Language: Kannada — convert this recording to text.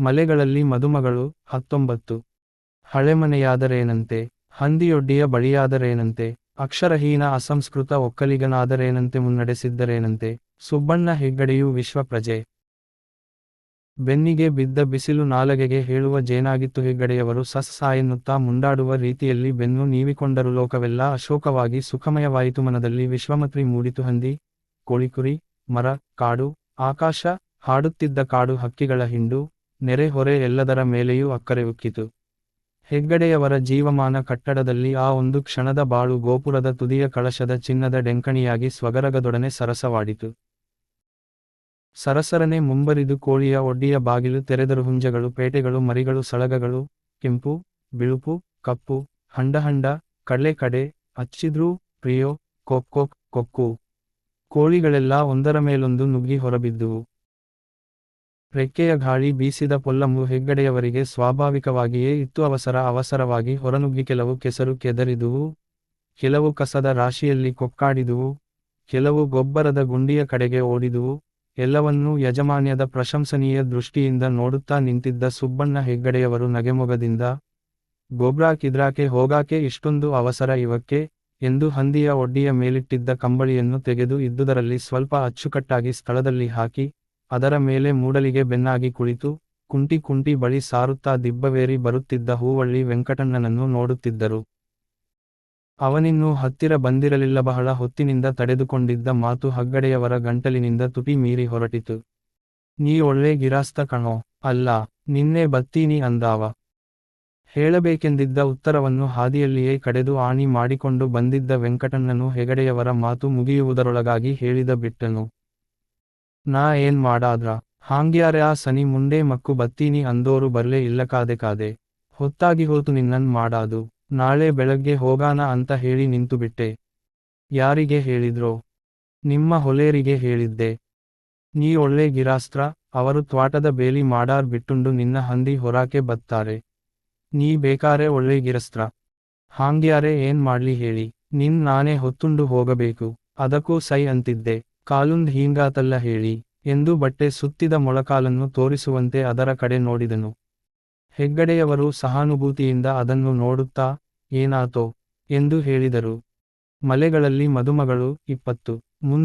ಮಲೆಗಳಲ್ಲಿ ಮದುಮಗಳು, ಹತ್ತೊಂಬತ್ತು. ಹಳೆಮನೆಯಾದರೇನಂತೆ, ಹಂದಿಯೊಡ್ಡಿಯ ಬಳಿಯಾದರೇನಂತೆ, ಅಕ್ಷರಹೀನ ಅಸಂಸ್ಕೃತ ಒಕ್ಕಲಿಗನಾದರೇನಂತೆ ಮುನ್ನಡೆಸಿದ್ದರೇನಂತೆ, ಸುಬ್ಬಣ್ಣ ಹೆಗ್ಗಡೆಯು ವಿಶ್ವಪ್ರಜೆ. ಬೆನ್ನಿಗೆ ಬಿದ್ದ ಬಿಸಿಲು ನಾಲಗೆಗೆ ಹೇಳುವ ಜೇನಾಗಿತ್ತು ಹೆಗ್ಗಡೆಯವರು ಸಸ್ ಮುಂಡಾಡುವ ರೀತಿಯಲ್ಲಿ ಬೆನ್ನು ನೀವಿಕೊಂಡರು ಲೋಕವೆಲ್ಲ ಅಶೋಕವಾಗಿ ಸುಖಮಯವಾಯಿತು ಮನದಲ್ಲಿ ವಿಶ್ವಮತ್ರಿ ಮೂಡಿತು ಹಂದಿ, ಕೋಳಿಕುರಿ, ಮರ, ಕಾಡು, ಆಕಾಶ, ಹಾಡುತ್ತಿದ್ದ ಕಾಡು ಹಕ್ಕಿಗಳ ಹಿಂಡು ನೆರೆ ಹೊರೆ ಎಲ್ಲದರ ಮೇಲೆಯೂ ಅಕ್ಕರೆ ಉಕ್ಕಿತು. ಹೆಗ್ಗಡೆಯವರ ಜೀವಮಾನ ಕಟ್ಟಡದಲ್ಲಿ ಆ ಒಂದು ಕ್ಷಣದ ಬಾಳು ಗೋಪುರದ ತುದಿಯ ಕಳಶದ ಚಿನ್ನದ ಡೆಂಕಣಿಯಾಗಿ ಸ್ವಗರಗದೊಡನೆ ಸರಸವಾಡಿತು. ಸರಸರನೆ ಮುಂಬರಿದು ಕೋಳಿಯ ಒಡ್ಡಿಯ ಬಾಗಿಲು ತೆರೆದರು ಹುಂಜಗಳು, ಪೇಟೆಗಳು, ಮರಿಗಳು, ಸಳಗಗಳು, ಕೆಂಪು, ಬಿಳುಪು, ಕಪ್ಪು ಹಂಡಹಂಡ ಕಡಲೆ ಕಡೆ, ಅಚ್ಚಿದ್ರೂ, ಪ್ರಿಯೋ ಕೊಕ್ಕೊಕ್ ಕೊಕ್ಕು. ಕೋಳಿಗಳೆಲ್ಲ ಒಂದರ ಮೇಲೊಂದು ನುಗ್ಗಿ ಹೊರಬಿದ್ದುವು. ರೆಕ್ಕೆಯ ಗಾಳಿ ಬೀಸಿದ ಪೊಲ್ಲಮ್ಮು ಹೆಗ್ಗಡೆಯವರಿಗೆ ಸ್ವಾಭಾವಿಕವಾಗಿಯೇ ಇತ್ತು. ಅವಸರ ಅವಸರವಾಗಿ ಹೊರನುಗ್ಗಿ ಕೆಲವು ಕೆಸರು ಕೆದರಿದುವು. ಕೆಲವು ಕಸದ ರಾಶಿಯಲ್ಲಿ ಕೊಕ್ಕಾಡಿದುವು. ಕೆಲವು ಗೊಬ್ಬರದ ಗುಂಡಿಯ ಕಡೆಗೆ ಓಡಿದುವು. ಎಲ್ಲವನ್ನೂ ಯಜಮಾನ್ಯದ ಪ್ರಶಂಸನೀಯ ದೃಷ್ಟಿಯಿಂದ ನೋಡುತ್ತಾ ನಿಂತಿದ್ದ ಸುಬ್ಬಣ್ಣ ಹೆಗ್ಗಡೆಯವರು ನಗೆಮೊಗದಿಂದ ಗೊಬ್ರಾಕಿದ್ರಾಕೆ ಹೋಗಾಕೆ ಇಷ್ಟೊಂದು ಅವಸರ ಇವಕ್ಕೆ ಎಂದು ಹಂದಿಯ ಒಡ್ಡಿಯ ಮೇಲಿಟ್ಟಿದ್ದ ಕಂಬಳಿಯನ್ನು ತೆಗೆದು ಇದ್ದುದರಲ್ಲಿ ಸ್ವಲ್ಪ ಅಚ್ಚುಕಟ್ಟಾಗಿ ಸ್ಥಳದಲ್ಲಿ ಹಾಕಿ ಅದರ ಮೇಲೆ ಮೂಡಲಿಗೆ ಬೆನ್ನಾಗಿ ಕುಳಿತು, ಕುಂಟಿ ಕುಂಟಿ ಬಳಿ ಸಾರುತ್ತಾ ದಿಬ್ಬವೇರಿ ಬರುತ್ತಿದ್ದ ಹೂವಳ್ಳಿ ವೆಂಕಟಣ್ಣನನ್ನು ನೋಡುತ್ತಿದ್ದರು. ಅವನಿನ್ನೂ ಹತ್ತಿರ ಬಂದಿರಲಿಲ್ಲ, ಬಹಳ ಹೊತ್ತಿನಿಂದ ತಡೆದುಕೊಂಡಿದ್ದ ಮಾತು ಹಗ್ಗಡೆಯವರ ಗಂಟಲಿನಿಂದ ತುಪಿ ಮೀರಿ ಹೊರಟಿತು. ನೀ ಒಳ್ಳೆ ಗಿರಾಸ್ತ ಕಣೋ, ಅಲ್ಲ, ನಿನ್ನೆ ಬತ್ತೀನಿ ಅಂದಾವ. ಹೇಳಬೇಕೆಂದಿದ್ದ ಉತ್ತರವನ್ನು ಹಾದಿಯಲ್ಲಿಯೇ ಕಡೆದು ಆಣಿ ಮಾಡಿಕೊಂಡು ಬಂದಿದ್ದ ವೆಂಕಟಣ್ಣನು ಹೆಗಡೆಯವರ ಮಾತು ಮುಗಿಯುವುದರೊಳಗಾಗಿ ಹೇಳಿದ ಬಿಟ್ಟನು. ನಾ ಏನ್ ಮಾಡಾದ್ರ? ಹಾಂಗ್ಯಾರೆ ಆ ಸನಿ ಮುಂಡೆ ಮಕ್ಕು ಬತ್ತೀನಿ ಅಂದೋರು ಬರ್ಲೇ ಇಲ್ಲ ಕಾದೆ ಕಾದೆ. ಹೊತ್ತಾಗಿ ಹೋತು ನಿನ್ನನ್ ಮಾಡಾದು. ನಾಳೆ ಬೆಳಗ್ಗೆ ಹೋಗಾನ ಅಂತ ಹೇಳಿ ನಿಂತುಬಿಟ್ಟೆ ಯಾರಿಗೆ ಹೇಳಿದ್ರೋ? ನಿಮ್ಮ ಹೊಲೇರಿಗೆ ಹೇಳಿದ್ದೆ. ನೀ ಒಳ್ಳೆ ಗಿರಾಸ್ತ್ರ, ಅವರು ತ್ವಾಟದ ಬೇಲಿ ಮಾಡಾರ್ ಬಿಟ್ಟುಂಡು ನಿನ್ನ ಹಂದಿ ಹೊರಾಕೆ ಬತ್ತಾರೆ. ನೀ ಬೇಕಾರೆ ಒಳ್ಳೆ ಗಿರಸ್ತ್ರ. ಹಾಂಗ್ಯಾರೆ ಏನ್ ಮಾಡ್ಲಿ ಹೇಳಿ. ನಿನ್ ನಾನೇ ಹೊತ್ತುಂಡು ಹೋಗಬೇಕು. ಅದಕ್ಕೂ ಸೈ ಅಂತಿದ್ದೆ. ಕಾಲುಂದ್ ಹೀಂಗಾತಲ್ಲ ಹೇಳಿ, ಎಂದು ಬಟ್ಟೆ ಸುತ್ತಿದ ಮೊಳಕಾಲನ್ನು ತೋರಿಸುವಂತೆ ಅದರ ಕಡೆ ನೋಡಿದನು. ಹೆಗ್ಗಡೆಯವರು ಸಹಾನುಭೂತಿಯಿಂದ ಅದನ್ನು ನೋಡುತ್ತಾ, ಏನಾತೋ, ಎಂದು ಹೇಳಿದರು. ಮಲೆಗಳಲ್ಲಿ ಮದುಮಗಳು ಇಪ್ಪತ್ತು ಮುಂದೆ